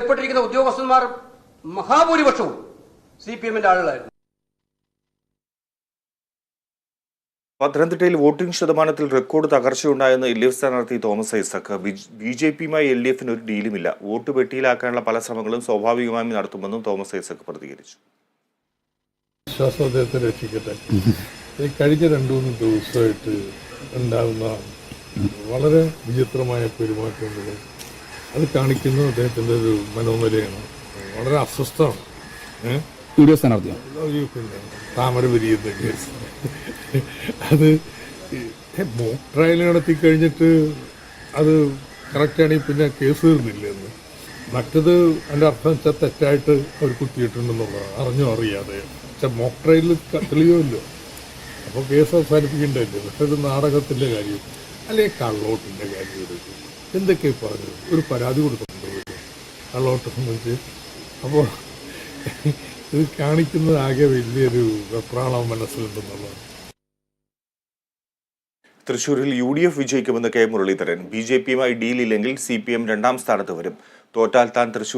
ഏർപ്പെട്ടിരിക്കുന്ന ഉദ്യോഗസ്ഥന്മാർ മഹാഭൂരിപക്ഷവും C P എമ്മിന്റെ ആളുകളായിരുന്നു. പത്തനംതിട്ടയിൽ വോട്ടിംഗ് ശതമാനത്തിൽ റെക്കോർഡ് തകർച്ചയുണ്ടായെന്ന് എൽ ഡി എഫ് സ്ഥാനാർത്ഥി തോമസ് ഐസക്. ബി ജെ പിയുമായി എൽ ഡി എഫിന് ഒരു ഡീലുമില്ല. വോട്ട് പെട്ടിയിലാക്കാനുള്ള പല ശ്രമങ്ങളും സ്വാഭാവികമായും നടത്തുമെന്നും തോമസ് ഐസക് പ്രതികരിച്ചു. രക്ഷിക്കട്ടെ. ഈ കഴിഞ്ഞ രണ്ടു മൂന്ന് ദിവസമായിട്ട് ഉണ്ടാകുന്ന വളരെ വിചിത്രമായ പെരുമാറ്റങ്ങൾ അത് കാണിക്കുന്നത് അദ്ദേഹത്തിന്റെ ഒരു മനോനിലയാണ്. വളരെ അസ്വസ്ഥമാണ്. യു ഡി എഫ് സ്ഥാനാർത്ഥിയാണ് താമര വിരിയുന്ന കേസ്. അത് മോക്ക് ട്രയൽ നടത്തി കഴിഞ്ഞിട്ട് അത് കറക്റ്റാണെങ്കിൽ പിന്നെ കേസ് തീർന്നില്ല എന്ന്. മറ്റത് എന്റെ അർത്ഥം വെച്ചാൽ തെറ്റായിട്ട് അവർ കുത്തിയിട്ടുണ്ടെന്നുള്ളതാണ് അറിഞ്ഞോ അറിയാതെ. പക്ഷെ മോക്ക് ട്രയലിൽ തെളിയുമല്ലോ. അപ്പോൾ കേസ് അവസാനിപ്പിക്കേണ്ടതല്ലേ? പക്ഷെ ഒരു നാടകത്തിന്റെ കാര്യം അല്ലെങ്കിൽ കള്ളോട്ടിന്റെ കാര്യം എടുക്കും എന്തൊക്കെ പറഞ്ഞു? ഒരു പരാതി കൊടുത്തിട്ടുണ്ട്. കള്ളോട്ട് സംബന്ധിച്ച്. അപ്പോൾ ഇത് കാണിക്കുന്നത് ആകെ വലിയൊരു വെപ്രാളം മനസ്സിലുണ്ടെന്നുള്ളതാണ്. തൃശൂരിൽ യു ഡി എഫ് വിജയിക്കുമെന്ന് കെ മുരളീധരൻ. ബി ജെ പിയുമായി ഡീലില്ലെങ്കിൽ സി പി എം രണ്ടാം സ്ഥാനത്ത് വരും. തോറ്റാൽ താൻ തൃശൂർ